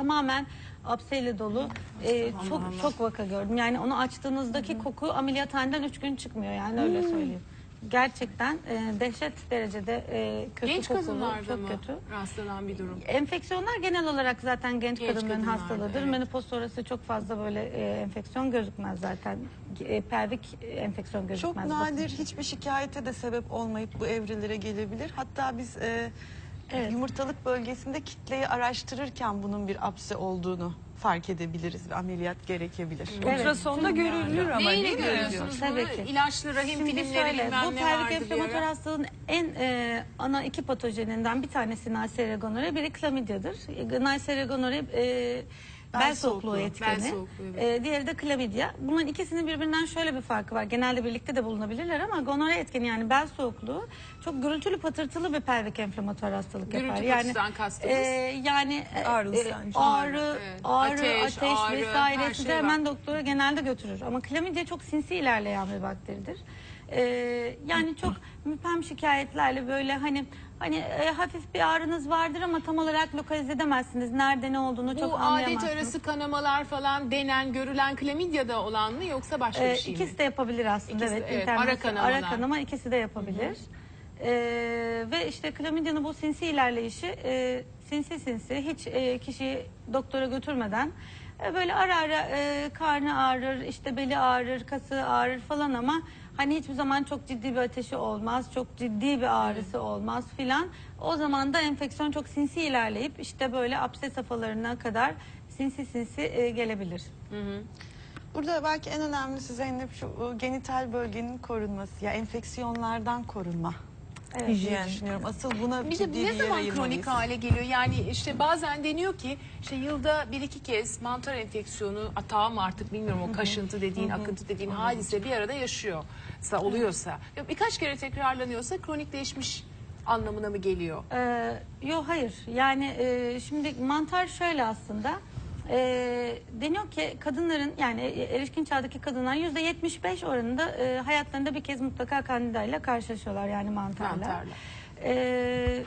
Tamamen apseyle dolu. Ee, çok çok vaka gördüm. Yani onu açtığınızdaki koku ameliyathaneden üç gün çıkmıyor yani öyle söyleyeyim. Gerçekten e, dehşet derecede e, kötü Genç kokulu, kadınlarda çok mı kötü. rastlanan bir durum? Enfeksiyonlar genel olarak zaten genç, Genç kadınların kadınlarda, hastalığıdır. evet. Menopoz sonrası çok fazla böyle e, enfeksiyon gözükmez zaten. E, pelvik enfeksiyon gözükmez. Çok nadir hiçbir şikayete de sebep olmayıp bu evrelere gelebilir. Hatta biz e, Evet. yumurtalık bölgesinde kitleyi araştırırken bunun bir apse olduğunu fark edebiliriz ve ameliyat gerekebilir. Evet. Ultrasonda görülür ama Neyle değil mi? görüyorsunuz Tabii bunu? ki. İlaçlı rahim Şimdi filmleri şöyle, bilmem bu ne pelvik bir ara. hastalığın en e, ana iki patojeninden bir tanesi Neisseria gonorrhoeae, biri klamidyadır. Neisseria gonorrhoeae e, bel, Bel soğukluğu soğukluğu, etkeni. bel soğukluğu, evet. E, diğeri de klamidya. Bunların ikisinin birbirinden şöyle bir farkı var. Genelde birlikte de bulunabilirler ama gonorrea etkeni yani bel soğukluğu çok gürültülü patırtılı bir pelvik enflamatör hastalık Gürültü yapar. Yani kastınız? e, yani e, Ağrı, e, ağrı, Evet. ağrı, Ateş, ateş, ağrı, vesaire sizi şey hemen doktora genelde götürür. Ama klamidya çok sinsi ilerleyen bir bakteridir. Ee, yani çok müphem şikayetlerle böyle hani hani e, hafif bir ağrınız vardır ama tam olarak lokalize edemezsiniz. Nerede ne olduğunu çok Bu adet anlayamazsınız. arası kanamalar falan denen, görülen klamidyada olan mı yoksa başka Ee, bir şey mi? ikisi de yapabilir aslında. İkisi de, evet, evet. internet- Ara kanamalar. ara kanama ikisi de yapabilir. Ee, ve işte klamidyanın bu sinsi ilerleyişi e, sinsi sinsi hiç e, kişiyi doktora götürmeden e, böyle ara ara e, karnı ağrır, işte beli ağrır, kası ağrır falan ama hani hiçbir zaman çok ciddi bir ateşi olmaz, çok ciddi bir ağrısı olmaz filan. O zaman da enfeksiyon çok sinsi ilerleyip işte böyle apse safhalarına kadar sinsi sinsi e, gelebilir. Burada belki en önemlisi Zeynep şu e, genital bölgenin korunması ya enfeksiyonlardan korunma. Evet. Hijyen. düşünüyorum. Asıl buna Bir de ciddi ne zaman kronik hale geliyor? Yani işte bazen deniyor ki işte yılda bir iki kez mantar enfeksiyonu atağı mı artık bilmiyorum o kaşıntı dediğin, akıntı dediğin hadise bir arada yaşıyorsa, oluyorsa. Ya Birkaç kere tekrarlanıyorsa kronikleşmiş anlamına mı geliyor? Ee, yok hayır. Yani e, şimdi mantar şöyle aslında. E, deniyor ki kadınların yani erişkin çağdaki kadınlar yüzde 75 oranında e, hayatlarında bir kez mutlaka kandida ile karşılaşıyorlar yani mantarla. Mantarla. E,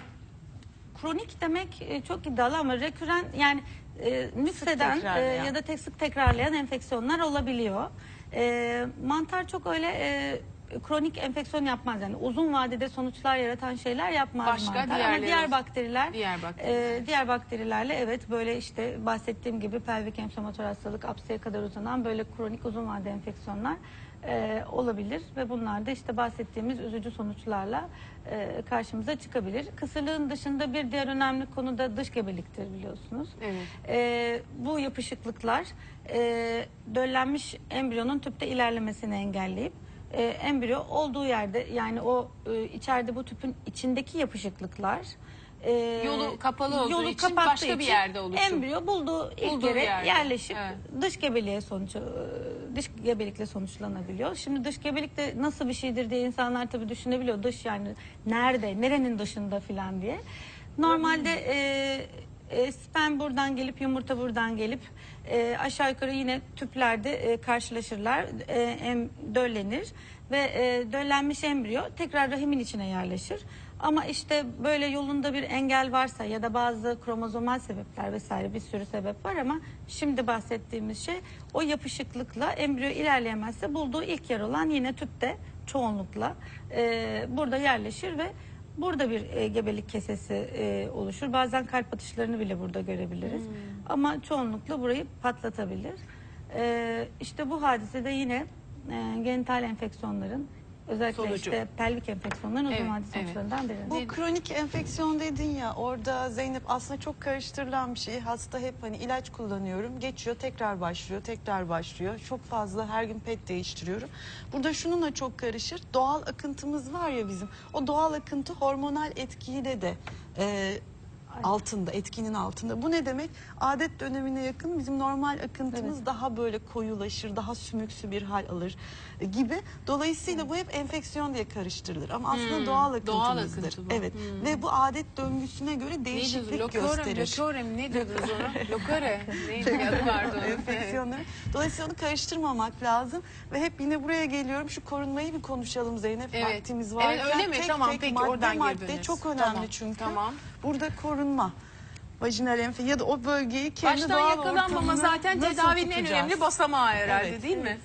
kronik demek e, çok iddialı ama reküren yani e, nükseden e, ya da tek sık tekrarlayan enfeksiyonlar olabiliyor. E, mantar çok öyle e, kronik enfeksiyon yapmaz yani uzun vadede sonuçlar yaratan şeyler yapmaz Başka mantar. Ama diğer bakteriler Diğer bakteriler. e, diğer bakterilerle evet böyle işte bahsettiğim gibi pelvik enflamatör hastalık apseye kadar uzanan böyle kronik uzun vade enfeksiyonlar e, olabilir ve bunlar da işte bahsettiğimiz üzücü sonuçlarla e, karşımıza çıkabilir. Kısırlığın dışında bir diğer önemli konu da dış gebeliktir biliyorsunuz. Evet. E, bu yapışıklıklar e, döllenmiş embriyonun tüpte ilerlemesini engelleyip e, embriyo olduğu yerde yani o e, içeride bu tüpün içindeki yapışıklıklar e, Yolu kapalı olduğu için kapattığı başka bir yerde oluşur. Embriyo bulduğu ilk Bulduğu yere yerde, yerleşip evet. dış gebeliğe sonuç e, dış gebelikle sonuçlanabiliyor. Şimdi dış gebelik de nasıl bir şeydir diye insanlar tabii düşünebiliyor. Dış yani nerede, nerenin dışında filan diye. Normalde e, e, sperm buradan gelip yumurta buradan gelip e, aşağı yukarı yine tüplerde e, karşılaşırlar. E, em, döllenir ve e, döllenmiş embriyo tekrar rahimin içine yerleşir. Ama işte böyle yolunda bir engel varsa ya da bazı kromozomal sebepler vesaire bir sürü sebep var ama şimdi bahsettiğimiz şey o yapışıklıkla embriyo ilerleyemezse bulduğu ilk yer olan yine tüpte çoğunlukla e, burada yerleşir ve burada bir e, gebelik kesesi e, oluşur. Bazen kalp atışlarını bile burada görebiliriz. Ama çoğunlukla burayı patlatabilir. E, işte bu hadise de yine e, genital enfeksiyonların özellikle Sonucu. işte pelvik enfeksiyonların uzun Evet, vadeli evet. sonuçlarından biri. Bu kronik enfeksiyon dedin ya orada Zeynep aslında çok karıştırılan bir şey. Hasta hep hani ilaç kullanıyorum geçiyor tekrar başlıyor tekrar başlıyor. Çok fazla her gün pet değiştiriyorum. Burada şununla çok karışır. Doğal akıntımız var ya bizim. O doğal akıntı hormonal etkiyle de e, altında etkinin altında. Bu ne demek? Adet dönemine yakın bizim normal akıntımız daha böyle koyulaşır, daha sümüksü bir hal alır e, gibi. Dolayısıyla bu hep enfeksiyon diye karıştırılır ama aslında Hmm, doğal doğal akıntımızdır. akıntı bu. Evet. Ve bu adet döngüsüne göre Ne değişiklik? Lokorem, gösterir. lokorem ne diyordunuz ona? Lokore. Neydi bir adı vardı onun. enfeksiyonları. Dolayısıyla onu karıştırmamak lazım. Ve hep yine buraya geliyorum. Şu korunmayı bir konuşalım Zeynep. Evet. Vaktimiz var. Evet, öyle mi? Tamam, peki, madde oradan madde girdiniz. çok önemli Tamam, çünkü. tamam. Burada korunma. vajinal enfeksiyon ya da o bölgeyi kendi Baştan doğal yakalanmama ortamına zaten nasıl tedavinin en tutacağız? önemli basamağı herhalde Evet, değil mi?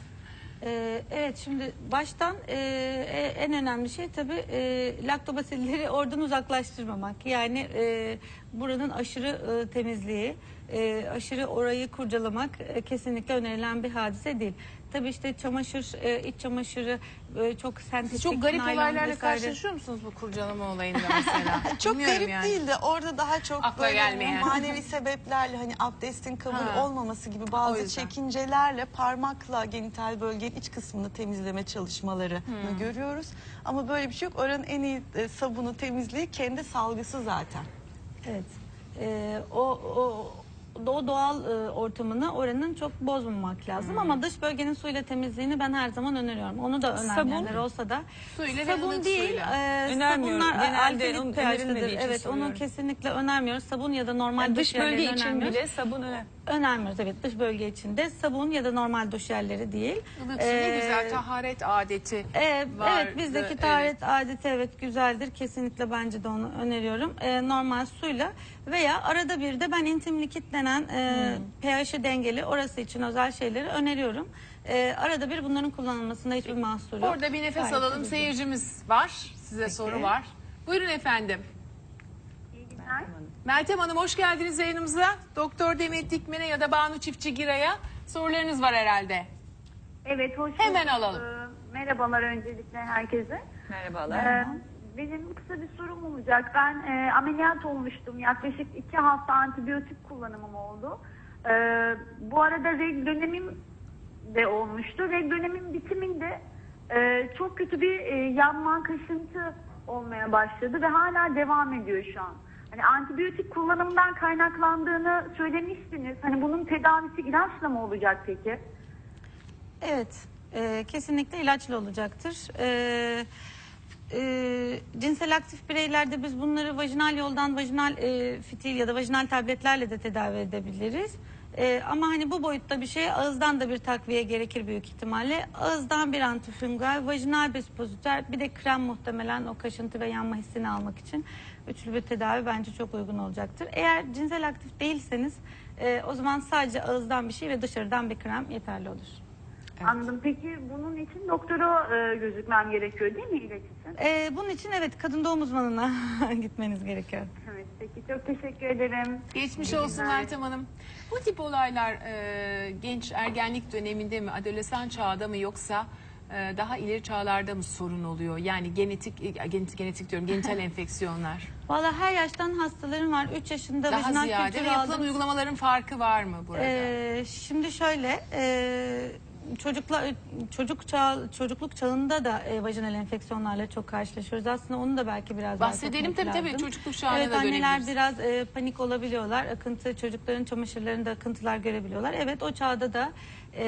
Ee, evet şimdi baştan e, e, en önemli şey tabii e, laktobasilleri oradan uzaklaştırmamak. Yani e, buranın aşırı e, temizliği, e, aşırı orayı kurcalamak e, kesinlikle önerilen bir hadise değil. Tabii işte çamaşır, e, iç çamaşırı e, çok sentetik, Siz çok garip naylon olaylarla vesaire. karşılaşıyor musunuz bu kurcalama olayında mesela? Çok Bilmiyorum garip yani. değil de orada daha çok Akla böyle gelmeyen. manevi sebeplerle hani abdestin kabul Ha. olmaması gibi O bazı yüzden. çekincelerle parmakla genital bölgenin iç kısmını temizleme çalışmalarını Hmm. görüyoruz. Ama böyle bir şey yok. Oranın en iyi e, sabunu temizliği kendi salgısı zaten. Evet. Ee, o, o o doğal e, ortamını oranın çok bozmamak lazım Hmm. ama dış bölgenin suyla temizliğini ben her zaman öneriyorum. Onu da önermeyenler olsa da Suyla ve sabun ılık değil. suyla. E, Önermiyorum. sabunlar Genelde alkalit onun pH'lidir. önerilmediği için Evet, onu kesinlikle önermiyoruz. Sabun ya da normal Yani duş dış bölge için önermiyoruz. bile sabun öne. Önermiyoruz evet dış bölge içinde sabun ya da normal duş yerleri değil. Ilık su ne Ee, güzel taharet adeti. ee, vardı, evet bizdeki evet. taharet adeti evet güzeldir. Kesinlikle bence de onu öneriyorum. Ee, normal suyla veya arada bir de ben intim likit denen e, pH'i dengeli orası için özel şeyleri öneriyorum. Ee, arada bir bunların kullanılmasında hiçbir mahsur yok. Orada bir nefes Gayet alalım. tabii. Seyircimiz var. Size soru var. Buyurun efendim. İyi günler. Meltem Hanım hoş geldiniz yayınımıza. Doktor Demet Dikmen'e ya da Banu Çiftçi Giray'a sorularınız var herhalde. Evet, hoş Hemen bulduk. alalım. Ee, merhabalar öncelikle herkese. Merhabalar. Ee, benim kısa bir sorum olacak. Ben e, ameliyat olmuştum. Yaklaşık iki hafta antibiyotik kullanımım oldu. Ee, bu arada reg dönemim de olmuştu. Reg dönemin bitiminde e, çok kötü bir e, yanma, kaşıntı olmaya başladı ve hala devam ediyor şu an. Hani antibiyotik kullanımından kaynaklandığını söylemiştiniz. Hani bunun tedavisi ilaçla mı olacak peki? Evet, e, kesinlikle ilaçlı olacaktır. E, e, cinsel aktif bireylerde biz bunları vajinal yoldan vajinal e, fitil ya da vajinal tabletlerle de tedavi edebiliriz. E, ama hani bu boyutta bir şey ağızdan da bir takviye gerekir büyük ihtimalle. Ağızdan bir antifungal, vajinal bir bir de krem muhtemelen o kaşıntı ve yanma hissini almak için üçlü bir tedavi bence çok uygun olacaktır. Eğer cinsel aktif değilseniz e, o zaman sadece ağızdan bir şey ve dışarıdan bir krem yeterli olur. Anladım. Peki bunun için doktora e, gözükmem gerekiyor değil mi ilaç için? Ee, bunun için evet kadın doğum uzmanına gitmeniz gerekiyor. Evet. Peki çok teşekkür ederim. Geçmiş İyi olsun günler. Meltem Hanım. Bu tip olaylar e, genç ergenlik döneminde mi, adolesan çağda mı yoksa e, daha ileri çağlarda mı sorun oluyor? Yani genetik, e, genetik, genetik diyorum, genital enfeksiyonlar. Valla her yaştan hastalarım var. 3 yaşında Daha vajinal ziyade kültür ve yapılan aldım. uygulamaların farkı var mı burada? Ee, şimdi şöyle e, çocukla çocuk çağ, çocukluk çağında da e, vajinal enfeksiyonlarla çok karşılaşıyoruz. Aslında onu da belki biraz Bahsedelim tabii tabii lazım. çocukluk çağına Evet da anneler biraz e, panik olabiliyorlar. Akıntı çocukların çamaşırlarında akıntılar görebiliyorlar. Evet o çağda da e,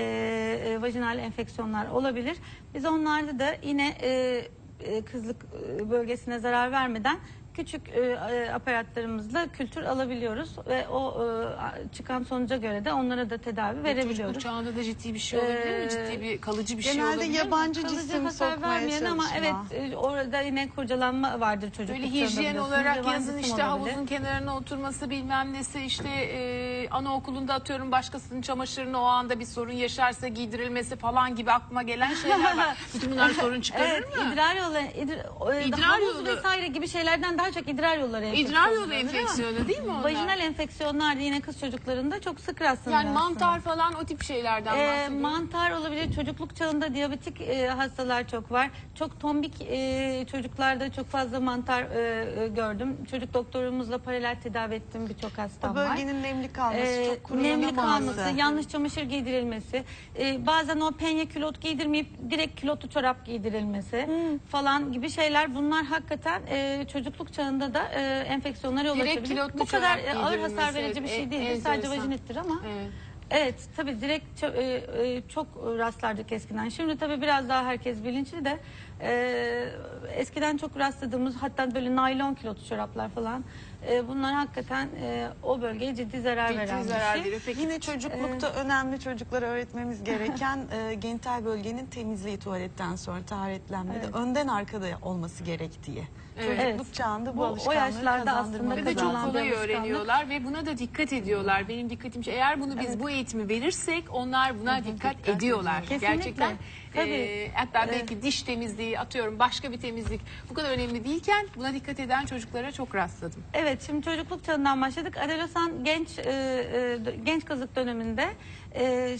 e, vajinal enfeksiyonlar olabilir. Biz onlarda da yine e, e, kızlık e, bölgesine zarar vermeden küçük e, e, aparatlarımızla kültür alabiliyoruz ve o e, çıkan sonuca göre de onlara da tedavi verebiliyoruz. Çocukluk çağında da ciddi bir şey olabilir mi? Ciddi bir kalıcı bir şey Genelde olabilir mi? yabancı Kalıcı cisim hasar sokmaya vermeyen ama çalışma. evet e, orada yine kurcalanma vardır çocukluk Böyle hijyen olarak Yabancı yazın cisim işte olabilir. havuzun kenarına oturması bilmem nesi işte e, anaokulunda atıyorum başkasının çamaşırını o anda bir sorun yaşarsa giydirilmesi falan gibi aklıma gelen şeyler var. Bütün bunlar sorun çıkarır Evet, mı? idrar yolu, idrar, e, İdrar havuz yolu. vesaire gibi şeylerden daha çok idrar yolları İdrar yolu enfeksiyonu enfeksiyonu değil mi onlar? Vajinal enfeksiyonlar da yine kız çocuklarında çok sık rastlanır yani aslında. mantar falan o tip şeylerden Ee, mantar olabilir. Çocukluk çağında diyabetik e, hastalar çok var. Çok tombik e, çocuklarda çok fazla mantar e, e, gördüm. Çocuk doktorumuzla paralel tedavi ettim birçok hastam O var. bölgenin nemli kalması, Ee, çok nemli kurulamaması. kalması, yanlış çamaşır giydirilmesi, e, bazen o penye külot giydirmeyip direkt külotlu çorap giydirilmesi Hmm. falan gibi şeyler. Bunlar hakikaten e, çocukluk çağında da e, enfeksiyonlara yol Direkt açabilir. Bu kadar çorap e, ağır giydirilmesi, hasar verici bir şey en- değildir. Sadece enteresan. vajinittir ama. Evet. Evet tabii direkt ço- e, e, çok rastlardık eskiden. Şimdi tabii biraz daha herkes bilinçli de e, eskiden çok rastladığımız hatta böyle naylon kilotlu çoraplar falan E, bunlar hakikaten e, o bölgeye ciddi zarar Ciddi veren zarar bir şey. veriyor. Peki Yine çocuklukta önemli çocuklara öğretmemiz gereken e, genital bölgenin temizliği tuvaletten sonra taharetlenmede önden arkada olması gerektiği. Evet. Çocukluk çağında bu, Bu- o alışkanlığı yaşlarda aslında Ve de çok kolay öğreniyorlar ve buna da dikkat ediyorlar. Benim dikkatim şey, eğer bunu biz bu eğitimi verirsek onlar buna dikkat, dikkat ediyorlar. ediyorlar. Gerçekten. Tabii. e, hatta belki diş temizliği atıyorum başka bir temizlik bu kadar önemli değilken buna dikkat eden çocuklara çok rastladım. Evet şimdi çocukluk çağından başladık. Adolesan genç e, e, genç kızlık döneminde e,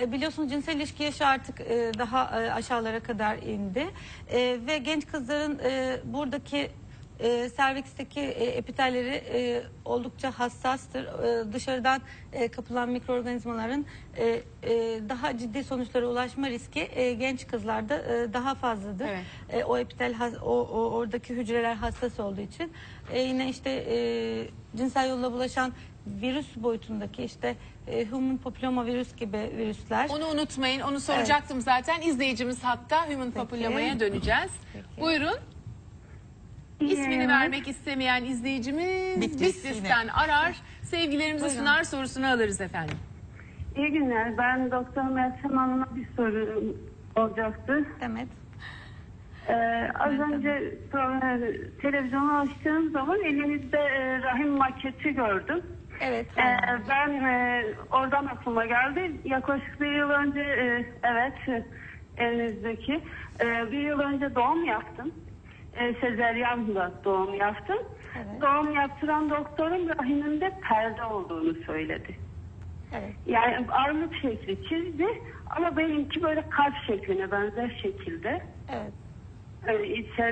e, biliyorsunuz cinsel ilişki yaşı artık e, daha e, aşağılara kadar indi. E, ve genç kızların e, buradaki e, serviksteki e, epitelleri e, oldukça hassastır. E, dışarıdan e, kapılan mikroorganizmaların e, e, daha ciddi sonuçlara ulaşma riski e, genç kızlarda e, daha fazladır. Evet. E, o epitel o, o oradaki hücreler hassas olduğu için E, yine işte e, cinsel yolla bulaşan virüs boyutundaki işte e, human papilloma virüs gibi virüsler Onu unutmayın. Onu soracaktım zaten. İzleyicimiz hatta Human Papilloma'ya döneceğiz. Peki. Buyurun. İsmini vermek istemeyen izleyicimiz Bitlis Bitlis'ten arar. Sevgilerimizi Buyurun. sunar sorusunu alırız efendim. İyi günler. Ben Doktor Meltem Hanım'a bir soru olacaktı. Demet. Ee, az önce e, televizyonu açtığım zaman elinizde e, rahim maketi gördüm. Evet. Ee, ben e, oradan aklıma geldi. Yaklaşık bir yıl önce e, evet e, elinizdeki e, bir yıl önce doğum yaptım. E, sezeryanla doğum yaptım. Evet. Doğum yaptıran doktorum rahimimde perde olduğunu söyledi. evet. Yani armut şekli çizdi ama benimki böyle kalp şekline benzer şekilde. Evet. İçer